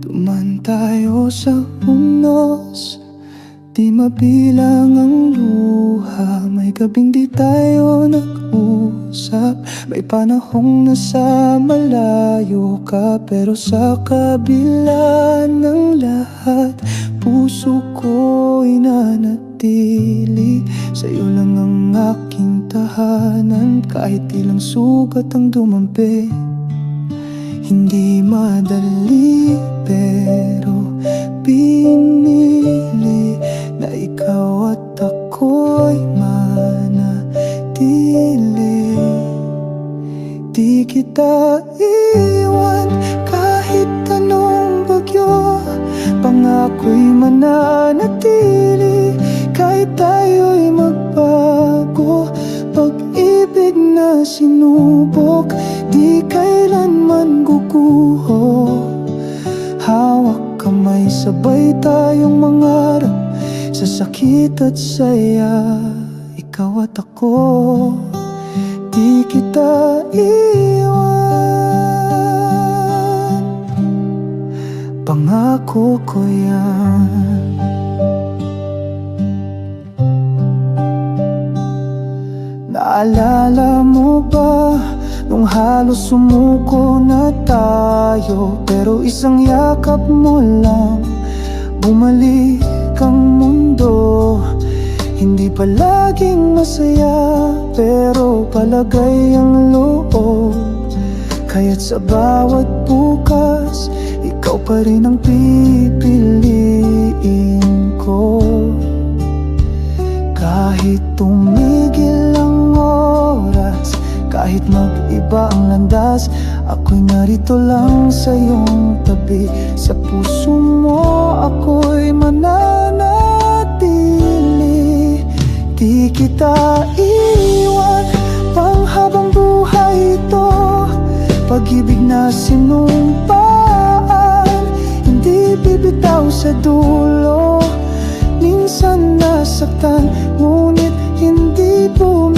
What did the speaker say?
Tuman tayo sa unos Di mabilang ang luha. May gabing di tayo nag-usap May panahong nasa malayo ka. Pero sa kabila ng lahat Puso ko inanatili Sa'yo lang ang aking tahanan Kahit ilang sugat ang dumampi. Hindi madali pero pinili Na ikaw at ako'y manatili. Di kita iwan di kailanman guguho Hawak kamay sabay tayong mangarap Sa sakit at saya. Ikaw at ako Di kita iwan Pangako ko yan. Naalala halos sumuko na tayo Pero isang yakap mo lang. Bumalik ang mundo. Hindi palaging masaya Pero palagay ang loob. Kaya't sa bawat bukas Ikaw pa rin ang pipiliin ko. Kahit oras Kahit mag-iba ang landas Ako'y narito lang sa iyong tabi. Sa puso mo ako'y mananatili. Di kita iwan Panghabang buhay ito. Pag-ibig na sinumpaan Hindi bibitaw sa dulo. Minsan nasaktan Ngunit hindi bumitaw